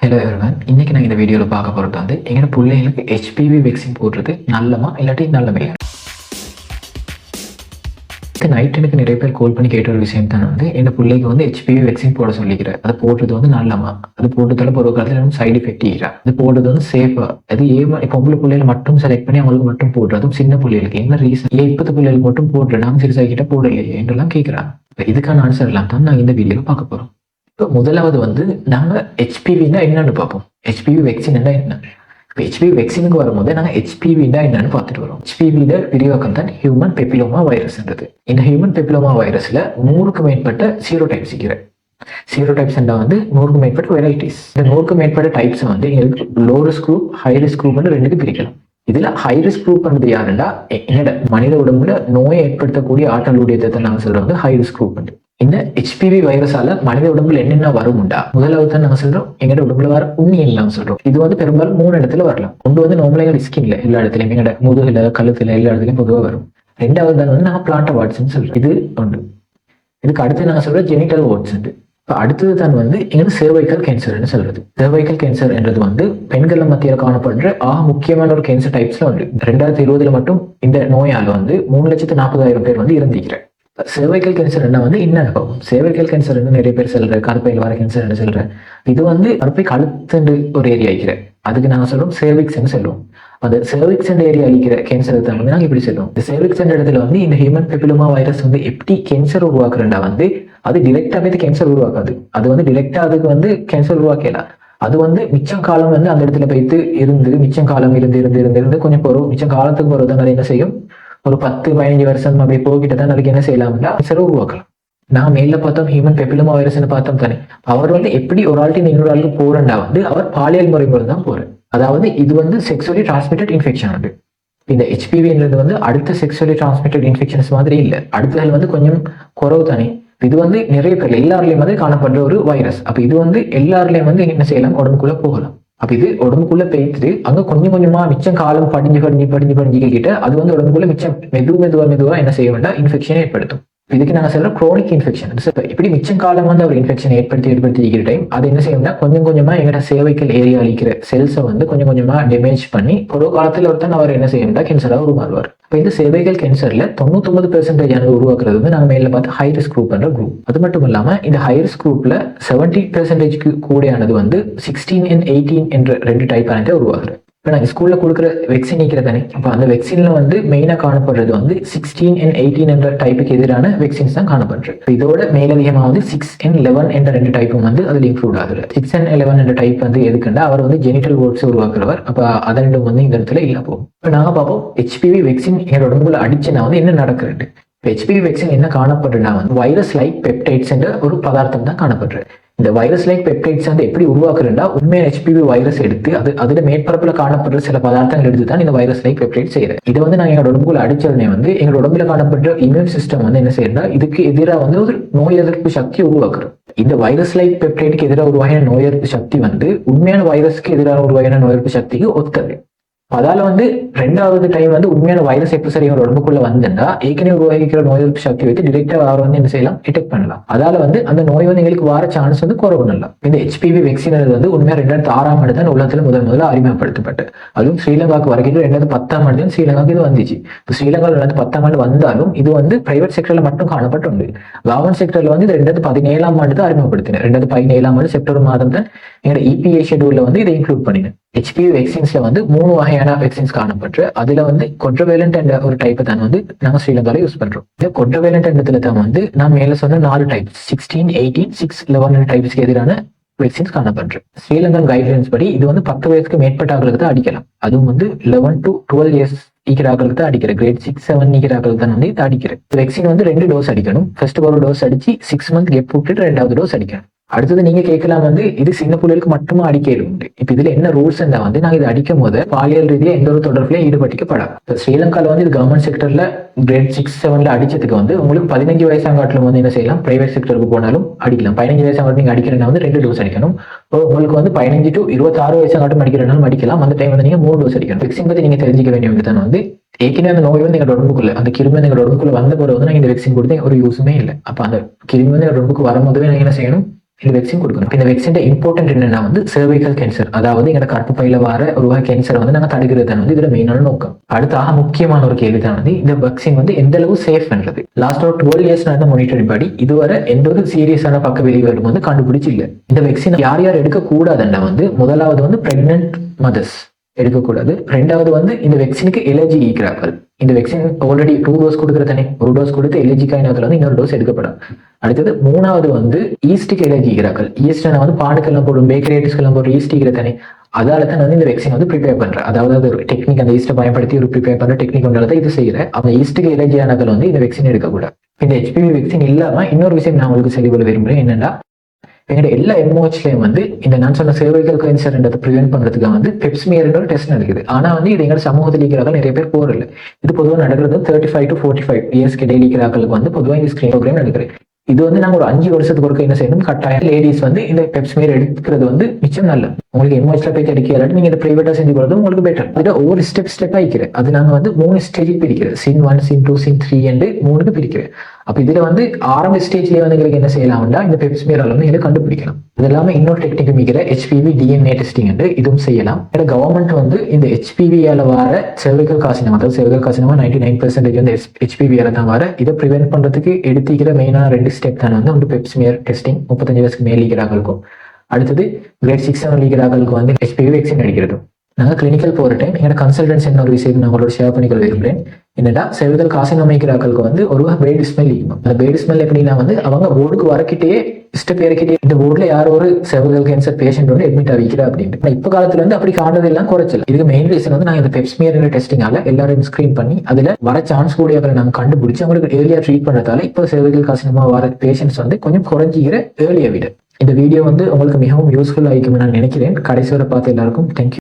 Hello everyone இன்னைக்கு நான் இந்த வீடியோவில் பார்க்க போகிறது வந்து எங்கள் பிள்ளைங்களுக்கு ஹெச்பிவி வேக்சின் போடுறது நல்லமா இல்லாட்டி நல்லமையா நைட் எனக்கு நிறைய பேர் கால் பண்ணி கேட்ட ஒரு விஷயம் தான் வந்து என் பிள்ளைக்கு வந்து ஹெச்பிவி வேக்சின் போட சொல்லிக்கிறேன் அது போடுறது வந்து நல்லமா? அது போடுறதால ஒரு காலத்தில் சைடு எஃபெக்ட் ஈரா? அது போடுறது வந்து சேஃபா அது ஏமா இப்போ உங்களை பிள்ளைகள் மட்டும் செலக்ட் பண்ணி அவங்களுக்கு மட்டும் போடுறதும் சின்ன பிள்ளைகளுக்கு. என்ன ரீசன் ஏன் இப்பத்து பிள்ளைகளுக்கு மட்டும் போடுறேன் நாங்கள் சிறுசாக கிட்ட போடலையே? என்றெல்லாம் கேட்குறாங்க இதுக்கான ஆன்சர் எல்லாம் தான் நாங்கள் இந்த வீடியோவில் பார்க்க போகிறோம் இப்போ முதலாவது வந்து நாங்கள் ஹெச்பிவினா என்னன்னு பார்ப்போம். ஹெச்பிவி வேக்சின் என்ன? இப்போ ஹெச்பிவி வேக்சினுக்கு வரும்போது நாங்கள் ஹெச்பிவினா என்னன்னு பார்த்துட்டு வரோம். ஹெச்பிவியில விரிவாக்கம் தான் ஹியூமன் பெப்பிலோமா வைரஸ்ன்றது இந்த ஹியூமன் பெப்பிலோமா வைரஸ்ல நூறுக்கு மேற்பட்ட சீரோ டைப்ஸ் இருக்கிறேன் சீரோ டைப்ஸ் வந்து நூறுக்கு மேற்பட்ட வெரைட்டிஸ் இந்த நூறுக்கு மேற்பட்ட டைப்ஸ் வந்து எங்களுக்கு low risk group high risk குரூப்னு ரெண்டுக்கு பிரிக்கலாம். இதுல ஹை ரிஸ்க் குரூப் பண்ணது யாருன்னா என்னோட மனித உடம்புல நோயை ஏற்படுத்தக்கூடிய ஆற்றல் உடையத்தை நாங்கள் சொல்றது வந்து ஹை ரிஸ்க் குரூப் இந்த ஹெச்பிவி வைரஸால மனித உடம்புல என்னென்ன வரும் உண்டா? முதலாவது தான் நாங்கள் சொல்றோம். எங்கட உடம்புல வர உண்ணி எல்லாம் சொல்றோம். இது வந்து பெரும்பாலும் மூணு இடத்துல வரலாம். ஒன்று வந்து நோமலைகள் ஸ்கின்ல எல்லா இடத்துலயும் எங்கட முதுகுல கழுத்துல எல்லா இடத்துலயும் பொதுவாக வரும். ரெண்டாவது தான் வந்து நாங்க பிளான்ட் வாட்ஸ்ன்னு சொல்றோம். இது ஒன்று. இதுக்கு அடுத்து நாங்க சொல்ற ஜெனிட்டல் வாட்ஸ் இப்போ அடுத்தது தான் வந்து எங்க cervical கேன்சர்னு சொல்றது. சர்வைக்கல் கேன்சர் என்றது வந்து பெண்கள் மத்தியில் காணப்படுற ஆக முக்கியமான ஒரு கேன்சர் டைப்ஸ்ல உண்டு ரெண்டாயிரத்தி இருபதுல மட்டும் இந்த நோயால வந்து மூணு லட்சத்து நாற்பதாயிரம் பேர் வந்து இறந்திக்கிறேன் cervical கேன்சர் என்ன வந்து என்ன பார்ப்போம் cervical கேன்சர் நிறைய பேர் சொல்ற கருப்பையில் வர கேன்சர் என்ன சொல்றேன் இது வந்து கருப்பை கழுத்துண்டு ஒரு ஏரியா இருக்கிற அதுக்கு நாங்கள் சொல்றோம் சேவிக்ஸ்ன்னு சொல்லுவோம். அந்த cervix ஏரியா அழிக்கிற கேன்சர் தான் வந்து நாங்கள் இப்படி சொல்லுவோம் இந்த cervix இடத்துல வந்து இந்த ஹியூமன் பெப்பிலோமா வைரஸ் வந்து எப்படி கேன்சர் உருவாக்குறா வந்து அது டிரெக்டாவே கேன்சர் உருவாக்காது. அது வந்து டிரெக்டா அதுக்கு வந்து கேன்சர் உருவாக்கலாம் அது வந்து மிச்சம் காலம் வந்து அந்த இடத்துல போயிட்டு இருந்து மிச்சம் காலம் இருந்து இருந்து இருந்து இருந்து கொஞ்சம் போறோம். மிச்சம் காலத்துக்கு போறது என்ன செய்யும்? ஒரு பத்து பதினஞ்சு வருஷம் அப்படி போகிட்டு தான் அதுக்கு என்ன செய்யலாம்னா கேன்சர் உருவாக்கலாம் நான் மேல பார்த்தோம் ஹியூமன் பெப்பிலுமா வைரஸ்னு பார்த்தோம் தானே. அவர் வந்து எப்படி ஒரு ஆள்கிட்ட இன்னொரு ஆளுக்கு போறேன்டா வந்து அவர் பாலியல் முறை மூலம் தான் போறாரு. அதாவது இது வந்து செக்ஸுவலி டிரான்ஸ்மிட்டட் இன்ஃபெக்ஷன் வந்து இந்த ஹெச்பிவின்றது வந்து அடுத்த செக்ஸுவலி டிரான்ஸ்மிட்டட் இன்ஃபெக்ஷன்ஸ் மாதிரி இல்லை. அடுத்தது வந்து கொஞ்சம் குறவு தானே. இது வந்து நிறைய பேர் எல்லாருலயும் வந்து காணப்படுற ஒரு வைரஸ் அப்ப இது வந்து எல்லாருலயும் வந்து என்ன செய்யலாம்? உடம்புக்குள்ள போகலாம். அப்ப இது உடம்புக்குள்ள போயிட்டு அங்க கொஞ்சம் கொஞ்சமா மிச்சம் காலம் படிஞ்சு படிஞ்சு படிஞ்சு படிஞ்சு கிட்ட அது வந்து உடம்புக்குள்ள மிச்சம் மெது மெதுவா மெதுவா என்ன செய்ய வேண்டாம்? இன்ஃபெக்ஷனை ஏற்படுத்தும். இதுக்கு நாங்கள் சொல்கிற குரோனிக் இன்ஃபெக்ஷன் இப்படி மிச்சம் காலம் வந்து ஒரு இன்ஃபெக்ஷன் ஏற்படுத்தி ஏற்படுத்தி இருக்கிற டைம் அது என்ன செய்யும்னா கொஞ்சம் கொஞ்சமாக எங்கள்கிட்ட சேவைக்கல் ஏரியா அளிக்கிற செல்ஸை வந்து கொஞ்சம் கொஞ்சமாக டேமேஜ் பண்ணி ஒரு காலத்தில் ஒருத்தன் அவர் என்ன செய்யணும்னா கேன்சராக உருமாறுவார் இப்போ இந்த சேவைகள் கேன்சர்ல தொண்ணூத்தொன்பது ஆனது உருவாக்குறது வந்து நாங்கள் மேல பார்த்து ஹை ரிஸ்க் குரூப்ன்ற குரூப் அது மட்டும் இல்லாம இந்த ஹை ரிஸ்க் குரூப்பில் செவன்டி பெர்சன்டேஜ்க்கு கூடையானது வந்து சிக்ஸ்டீன் அண்ட் எயிட்டீன் என்ற ரெண்டு டைப் ஆனதே உருவாகுது. இப்போ நாங்கள் ஸ்கூலில் கொடுக்குற வெக்சின் நிற்கிறதானே இப்போ அந்த வெக்சினில் வந்து மெயினாக காணப்படுறது வந்து சிக்ஸ்டீன் அண்ட் எயிட்டீன் என்ற டைப்புக்கு எதிரான வெக்சின்ஸ் தான் காணப்படுறது. இதோட மேலதிகமாக வந்து சிக்ஸ் அண்ட் லெவன் என்ற ரெண்டு டைப்பும் வந்து அதில் இன்க்ளூட் ஆகுது சிக்ஸ் அண்ட் லெவன் என்ற டைப் வந்து எதுக்குண்டா அவர் வந்து ஜெனிட்டல் ஓட்ஸ் உருவாக்குறவர். அப்போ ரெண்டும் வந்து இந்த இடத்துல இல்லை போகும். இப்போ நாங்கள் பார்ப்போம் ஹெச்பிவி வெக்சின் எங்களோட உடம்புல அடிச்சுனா வந்து என்ன நடக்கிறது? ஹெச்பிவி வெக்சின் என்ன காணப்படுறதுனா வந்து வைரஸ் லைக் பெப்டைட்ஸ் என்ற ஒரு பதார்த்தம் தான் காணப்படுறது. இந்த வைரஸ் லைக் பெப்டைட்ஸ் வந்து எப்படி உருவாக்குறதுன்னா உண்மையான ஹெச்பிவி வைரஸ் எடுத்து அது அதுல மேற்பரப்புல காணப்படுற சில பதார்த்தங்கள் எடுத்து தான் இந்த வைரஸ் லைக் பெப்டைட் செய்யறேன் இதை வந்து நான் எங்களோட உடம்புக்குள்ள அடிச்சதுனே வந்து எங்களோட உடம்புல காணப்படுற இம்யூன் சிஸ்டம் வந்து என்ன செய்யறா இதுக்கு எதிராக வந்து ஒரு நோய் எதிர்ப்பு சக்தி உருவாக்குறது இந்த வைரஸ் லைக் பெப்டைடுக்கு எதிராக உருவாகின நோய் எதிர்ப்பு சக்தி வந்து உண்மையான வைரஸ்க்கு எதிராக உருவாகின நோய் எதிர்ப்பு சக்திக்கு ஒத்தது. அதால வந்து ரெண்டாவது டைம் வந்து உண்மையான வைரஸ் எப்போ சரி ஒரு உடம்புக்குள்ள வந்துன்னா ஏற்கனவே உருவாகிக்கிற நோய் எதிர்ப்பு சக்தி வைத்து டிரெக்டா அவர் வந்து என்ன செய்யலாம்? டிடெக்ட் பண்ணலாம். அதால வந்து அந்த நோய் வந்து எங்களுக்கு வர சான்ஸ் வந்து குறவு நல்லா. இந்த ஹெச்பிவி வெக்சின் வந்து உண்மையா ரெண்டாயிரத்தி ஆறாம் ஆண்டு தான் உலகத்துல முதல் முதல்ல அறிமுகப்படுத்தப்பட்டு. அதுவும் ஸ்ரீலங்காக்கு வரைக்கும் ரெண்டாயிரத்தி பத்தாம் ஆண்டு தான் ஸ்ரீலங்காக்கு இது வந்துச்சு. இப்போ ஸ்ரீலங்கா ரெண்டாயிரத்தி பத்தாம் ஆண்டு வந்தாலும் இது வந்து பிரைவேட் செக்டர்ல மட்டும் காணப்பட்டு கவர்மெண்ட் செக்டர்ல வந்து இது ரெண்டாயிரத்தி பதினேழாம் ஆண்டு தான் அறிமுகப்படுத்தினேன் ரெண்டாயிரத்தி பதினேழாம் ஆண்டு செப்டம்பர் மாதம் தான் எங்களோட இபிஐ ஷெடியூல்ல வந்து இதை இன்க்ளூட் பண்ணினேன். ஹெச்பியூ வெக்சின்ஸ்ல வந்து மூணு வகையான வெக்சின்ஸ் காணப்பட்டு அதுல வந்து கொட்ரவேலண்ட் என்ற ஒரு டைப்பை தான் வந்து நாங்க ஸ்ரீலங்கால யூஸ் பண்றோம். இந்த கொட்ரவேலண்ட் என்றதுல தான் வந்து நான் மேல சொன்ன நாலு type sixteen eighteen six eleven டைப்ஸ்க்கு எதிரான வெக்சின்ஸ் காணப்படுறது ஸ்ரீலங்கன் கைட்லைன்ஸ் படி இது வந்து பத்து வயசுக்கு மேற்பட்டவர்களுக்கு தான் அடிக்கலாம். அதுவும் வந்து லெவன் டு டுவெல் இயர்ஸ் ஈக்கிறாக்களுக்கு தான் அடிக்கிற. கிரேட் சிக்ஸ் செவன் ஈக்கிறாக்களுக்கு தான் வந்து இது அடிக்கிறேன் வெக்சின் வந்து ரெண்டு டோஸ் அடிக்கணும். ஃபர்ஸ்ட் ஒரு டோஸ் அடிச்சு சிக்ஸ் மந்த் கெப் விட்டுட்டு ரெண்டாவது டோஸ் அடிக்கணும். அடுத்தது நீங்க கேட்கலாம் வந்து இது சின்ன பிள்ளைகளுக்கு மட்டுமா அடிக்க உண்டு? இப்ப இதுல என்ன ரூல்ஸ் இருந்தா வந்து நாங்க இது அடிக்கும் போது பாலியல் ரீதியா எந்த ஒரு தொடர்புலையும் ஈடுபட்டிக்கப்படாது. இப்ப ஸ்ரீலங்கால வந்து இது கவர்மெண்ட் செக்டர்ல கிரேட் சிக்ஸ் செவன்ல அடிச்சதுக்கு வந்து உங்களுக்கு பதினஞ்சு வயசாங்காட்டிலும் வந்து என்ன செய்யலாம்? பிரைவேட் செக்டருக்கு போனாலும் அடிக்கலாம். பதினஞ்சு வயசாங்காட்டு நீங்க அடிக்கிறனா வந்து ரெண்டு டோஸ் அடிக்கணும். இப்போ உங்களுக்கு வந்து பதினஞ்சு டு இருபத்தாறு வயசாங்காட்டும் அடிக்கிறனாலும் அடிக்கலாம். அந்த டைம் வந்து நீங்க மூணு டோஸ் அடிக்கணும். வெக்சின் பத்தி நீங்க தெரிஞ்சிக்க வேண்டிய வந்து தான் வந்து ஏற்கனவே அந்த நோய் வந்து எங்க உடம்புக்குள்ள அந்த கிருமி வந்து எங்க உடம்புக்குள்ள வந்த பிறகு வந்து நாங்க இந்த வெக்சின் கொடுத்து ஒரு யூஸுமே இல்லை. அப்ப அந்த கிருமி வந்து உடம்புக்கு வரும்போதுவே நாங்க என்ன செய்யணும்? இந்த வெக்சின் கொடுக்கணும். இந்த வெக்சின் இம்பார்ட்டன்ட் என்னன்னா வந்து சர்வைக்கல் கேன்சர் அதாவது எங்க கற்பப்பையில வர ஒரு வகை வந்து நாங்க தடுக்கிறது தான் வந்து இதுல மெயினான நோக்கம். அடுத்தாக முக்கியமான ஒரு கேள்வி தான் வந்து இந்த வெக்சின் வந்து எந்த அளவு சேஃப் பண்றது லாஸ்ட் ஒரு டுவெல் இயர்ஸ் நடந்த மானிட்டரிங் படி இதுவரை எந்த ஒரு சீரியஸான பக்க விளைவுகளும் வந்து கண்டுபிடிச்சு இல்லை இந்த வெக்சின் யார் யார் எடுக்க கூடாதுன்னா வந்து முதலாவது வந்து பிரெக்னென்ட் மதர்ஸ் எடுக்கக்கூடாது. ரெண்டாவது வந்து இந்த வெக்சினுக்கு எலர்ஜி ஈக்கிறார்கள் இந்த வெக்சின் ஆல்ரெடி டூ டோஸ் கொடுக்குற தானே ஒரு டோஸ் கொடுத்து எலர்ஜி காயினத்துல வந்து இன்னொரு டோஸ் எடுக்கப்படும் அடுத்தது மூணாவது வந்து ஈஸ்டுக்கு எலர்ஜி ஈக்கிறார்கள் ஈஸ்ட் வந்து பாடுக்கெல்லாம் போடும் பேக்கரேட்டிஸ்க்கெல்லாம் போடும் ஈஸ்ட் ஈக்கிற தானே. அதால தான் வந்து இந்த வெக்சின் வந்து ப்ரிப்பேர் பண்றேன். அதாவது அது ஒரு டெக்னிக் அந்த ஈஸ்ட்டை பயன்படுத்தி ஒரு ப்ரிப்பேர் பண்ற டெக்னிக் ஒன்றால தான் இது செய்யறேன். அந்த ஈஸ்ட்டுக்கு எலர்ஜி ஆனதில் வந்து இந்த வெக்சின் எடுக்கக்கூடாது. இந்த ஹெச்பிவி வெக்சின் இல்லாம இன்னொரு விஷயம் நான் உங்களுக்கு சொல்லி கொள்ள விரும்புறேன். என்னன்னா எங்களோட எல்லா எம்ஓஹெச்லயும் வந்து இந்த நான் சொன்ன சேவைகள் கேன்சர்ன்றதை ப்ரிவென்ட் பண்ணுறதுக்காக வந்து பெப்ஸ்மியர்ன்ற ஒரு டெஸ்ட் நடக்குது. ஆனா வந்து இது எங்க சமூகத்தில் இருக்கிறார்கள் நிறைய பேர் போறதில்ல. இது பொதுவாக நடக்கிறது thirty five to forty five years கிட்டே இருக்கிறார்களுக்கு வந்து பொதுவாக இந்த ஸ்கிரீன் ப்ரோக்ராம் நடக்குது. இது வந்து நாங்க ஒரு அஞ்சு வருஷத்துக்கு ஒருக்க என்ன செய்யணும் கட்டாயம் லேடிஸ் வந்து இந்த பெப்ஸ்மியர் எடுக்கிறது வந்து மிச்சம் நல்லது. உங்களுக்கு எம்ஓஹெச்ல போய் கிடைக்க நீங்க இந்த பிரைவேட்டா செஞ்சு போறது உங்களுக்கு பெட்டர் அதுல ஒவ்வொரு ஸ்டெப் ஸ்டெப்பா இருக்கிறேன் அது நாங்க வந்து மூணு ஸ்டேஜுக்கு பிரிக்கிறேன். CIN one CIN two CIN three என்று மூணுக்கு பிரிக்கிறேன். அப்ப இதுல வந்து ஆரம்ப ஸ்டேஜ்லயே வந்து எங்களுக்கு என்ன செய்யலாம்னா இந்த பெப்ஸ்மியர் வந்து இதை கண்டுபிடிக்கலாம். இது இல்லாம இன்னொரு technique மிகிற H P V D N A testing என்று இதுவும் செய்யலாம். கவர்மெண்ட் வந்து இந்த ஹெச்பிவியால வர செர்விக்கல் காசினம் அதாவது cervical carcinoma ninety nine percentage வந்து ஹெச்பிவியால தான் வர. இதை ப்ரிவென்ட் பண்றதுக்கு எடுத்துக்கிற மெயினான ரெண்டு ஸ்டெப் தானே வந்து ஒன்று பெப்ஸ்மியர் டெஸ்டிங் முப்பத்தஞ்சு வயசுக்கு மேல் இருக்கும். அடுத்தது கிரேட் சிக்ஸ் செவன் லீக்கிறார்களுக்கு வந்து ஹெச்பிவி வேக்சின் அடிக்கிறது. நாங்கள் கிளினிக்கல் போகிற டைம் எங்களோட கன்சல்டன்ஸ் என்ன ஒரு விஷயம் நான் உங்களோட ஷேர் பண்ணிக்க விரும்புகிறேன் என்னடா செவிதல் காசினமைக்கிறாக்களுக்கு வந்து ஒரு பேடு ஸ்மெல் இருக்கும் அந்த பேடு ஸ்மெல் எப்படின்னா வந்து அவங்க ஓடுக்கு வரக்கிட்டே ஸ்டெப் ஏறக்கிட்டே இந்த ஓர்டில் யாரோ ஒரு செவிதல் கேன்சர் பேஷண்ட் வந்து அட்மிட் ஆகிக்கிறா அப்படின்ட்டு. இப்போ இப்ப காலத்துல இருந்து அப்படி காணது எல்லாம் குறைச்சல் இதுக்கு மெயின் ரீசன் வந்து நாங்கள் இந்த பெப்ஸ்மியர் டெஸ்டிங்கால எல்லாரும் ஸ்க்ரீன் பண்ணி அதில் வர சான்ஸ் கூடியவரை நாங்கள் கண்டுபிடிச்சு அவங்களுக்கு ஏர்லியாக ட்ரீட் பண்ணுறதால இப்போ செவிதல் காசினமா வர பேஷண்ட்ஸ் வந்து கொஞ்சம் குறைஞ்சிக்கிற ஏர்லியாக விட. இந்த வீடியோ வந்து உங்களுக்கு மிகவும் யூஸ்ஃபுல் ஆகிக்கும் நான் நினைக்கிறேன். கடைசி வரை பார்த்து எல்லாருக்கும் தேங்க்யூ